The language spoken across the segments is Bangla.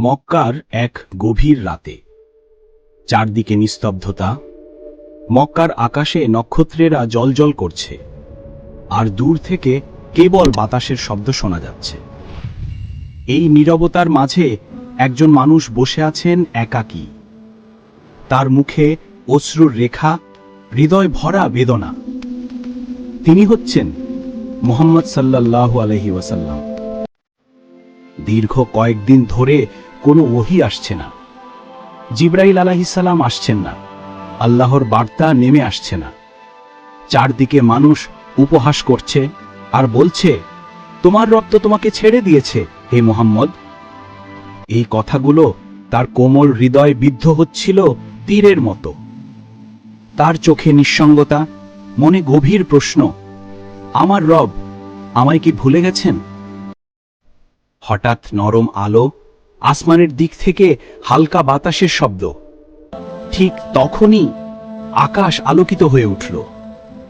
মক্কার এক গভীর রাতে। চারদিকে নিস্তব্ধতা। মক্কার আকাশে নক্ষত্রেরা জলজল করছে। আর দূর থেকে কেবল বাতাসের শব্দ শোনা যাচ্ছে। এই নীরবতার মাঝে একজন মানুষ বসে আছেন একাকী। তার মুখে অশ্রুর রেখা, হৃদয় ভরা বেদনা। তিনি হচ্ছেন মোহাম্মদ সাল্লাল্লাহু আলহি ওয়াসাল্লাম। দীর্ঘ কয়েকদিন ধরে কোনো ওহি আসছে না। জিব্রাইল আলাহিসাল্লাম আসছেন না। আল্লাহর বার্তা নেমে আসছে না। চারদিকে মানুষ উপহাস করছে আর বলছে, তোমার রক্ত তোমাকে ছেড়ে দিয়েছে, হে মোহাম্মদ। এই কথাগুলো তার কোমল হৃদয় বিদ্ধ হচ্ছিল তীরের মতো। তার চোখে নিঃসঙ্গতা, মনে গভীর প্রশ্ন, আমার রব আমায় কি ভুলে গেছেন? হঠাৎ নরম আলো আসমানের দিক থেকে হালকা বাতাসের শব্দ। ঠিক তখনই আকাশ আলোকিত হয়ে উঠল।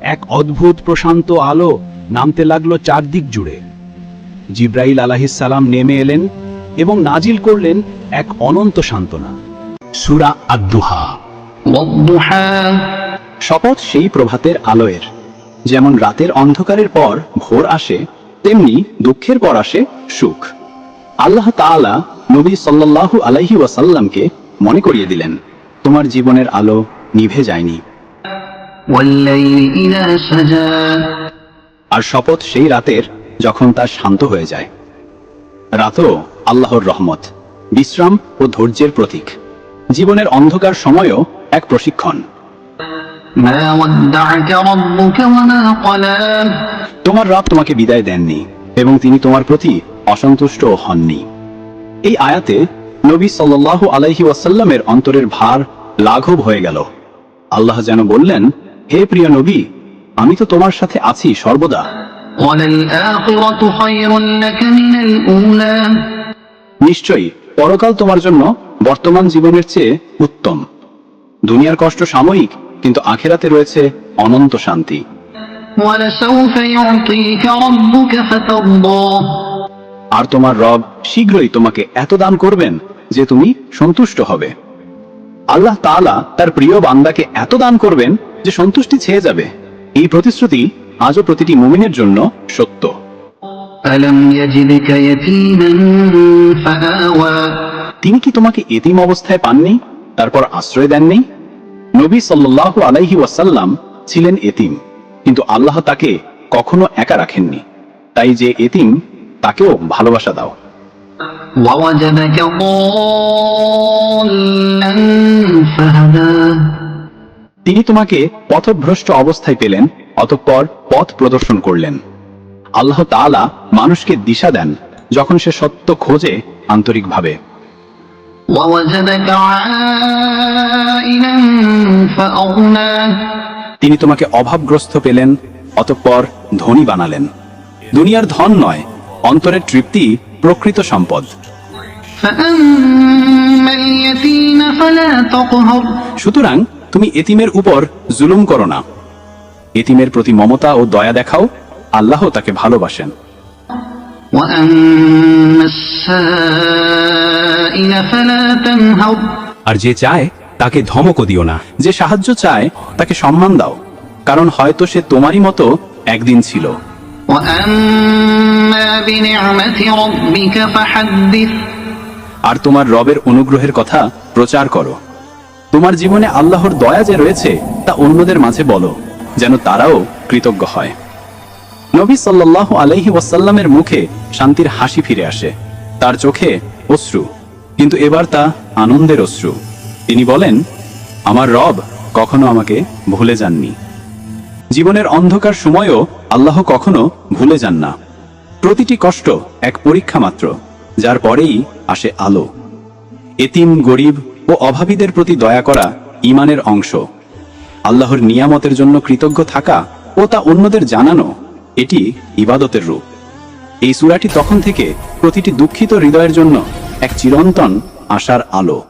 এক অদ্ভুত প্রশান্ত আলো নামতে লাগল চারদিক জুড়ে। জিব্রাইল আলাহিসাল্লাম নেমে এলেন এবং নাজিল করলেন এক অনন্ত সান্ত্বনা। সুরা আদুহা শপথ সেই প্রভাতের আলোয়ের। যেমন রাতের অন্ধকারের পর ভোর আসে তেমনি দুঃখের পর আসে সুখ। আল্লাহ তাআলা নবী সাল্লাহু আলাইহি ওয়াসাল্লামকে মনে করিয়ে দিলেন, তোমার জীবনের আলো নিভে যায়নি। আর শপথ সেই রাতের যখন তা শান্ত হয়ে যায়। রাতও আল্লাহর রহমত, বিশ্রাম ও ধৈর্যের প্রতীক। জীবনের অন্ধকার সময়ও এক প্রশিক্ষণ। তোমার রব তোমাকে বিদায় দেননি, এবং তিনি তোমার প্রতি অসন্তুষ্ট হননি। এই আয়াতে নবী সাল্লাল্লাহু আলাইহি ওয়াসাল্লামের অন্তরের ভার লাঘব হয়ে গেল আল্লাহ যেন বললেন হে প্রিয় নবী আমি তো তোমার সাথে আছি সর্বদা وللآخرة خير لك من الأولى নিশ্চয়ই পরকাল তোমার জন্য বর্তমান জীবনের চেয়ে উত্তম দুনিয়ার কষ্ট সাময়িক কিন্তু আখেরাতে রয়েছে অনন্ত শান্তি ولسوف يعطيك ربك فترضى আর তোমার রব শীঘ্রই তোমাকে এত দান করবেন যে তুমি সন্তুষ্ট হবে। আল্লাহ তালা তার প্রিয় বান্দাকে এত দান করবেন যে সন্তুষ্টি ছেয়ে যাবে। এই প্রতিশ্রুতি আজও প্রতিটি মুমিনের জন্য সত্য। তিনি কি তোমাকে এতিম অবস্থায় পাননি তারপর আশ্রয় দেননি? নবী সাল্লাহ আলাইহি ওয়াসাল্লাম ছিলেন এতিম কিন্তু আল্লাহ তাকে কখনো একা রাখেননি। তাই যে এতিম তাকেও ভালোবাসা দাও ووجدك ضالا فهدى তিনি তোমাকে পথভ্রষ্ট অবস্থায় পেলেন অতঃপর পথ প্রদর্শন করলেন আল্লাহ তাআলা মানুষকে দিশা দেন যখন সে সত্য খোঁজে আন্তরিকভাবে ووجدك عائلا فأغنى তিনি তোমাকে অভাবগ্রস্ত পেলেন অতঃপর ধনী বানালেন দুনিয়ার ধন নয় অন্তরের তৃপ্তি প্রকৃত সম্পদ। সুতরাং তুমি এতিমের উপর জুলুম করো না। এতিমের প্রতি মমতা ও দয়া দেখাও, আল্লাহ তাকে ভালোবাসেন। আর যে চায়, তাকে ধমকও দিও না। যে সাহায্য চায়, তাকে সম্মান দাও। কারণ হয়তো সে তোমারই মতো একদিন ছিল। আর তোমার রবের অনুগ্রহের কথা প্রচার করো। তোমার জীবনে আল্লাহর দয়া যে রয়েছে, তা অন্যদের মাঝে বলো, যেন তারাও কৃতজ্ঞ হয়। নবী সাল্লাহ আলহি ওয়াসাল্লামের মুখে শান্তির হাসি ফিরে আসে, তার চোখে অশ্রু, কিন্তু এবার তা আনন্দের অশ্রু। তিনি বলেন, আমার রব কখনো আমাকে ভুলে যাননি। জীবনের অন্ধকার সময়ও আল্লাহ কখনো ভুলে যান না। প্রতিটি কষ্ট এক পরীক্ষা মাত্র, যার পরেই আসে আলো। এতিম, গরিব ও অভাবীদের প্রতি দয়া করা ইমানের অংশ। আল্লাহর নিয়ামতের জন্য কৃতজ্ঞ থাকা ও তা অন্যদের জানানো, এটি ইবাদতের রূপ। এই সূরাটি তখন থেকে প্রতিটি দুঃখিত হৃদয়ের জন্য এক চিরন্তন আশার আলো।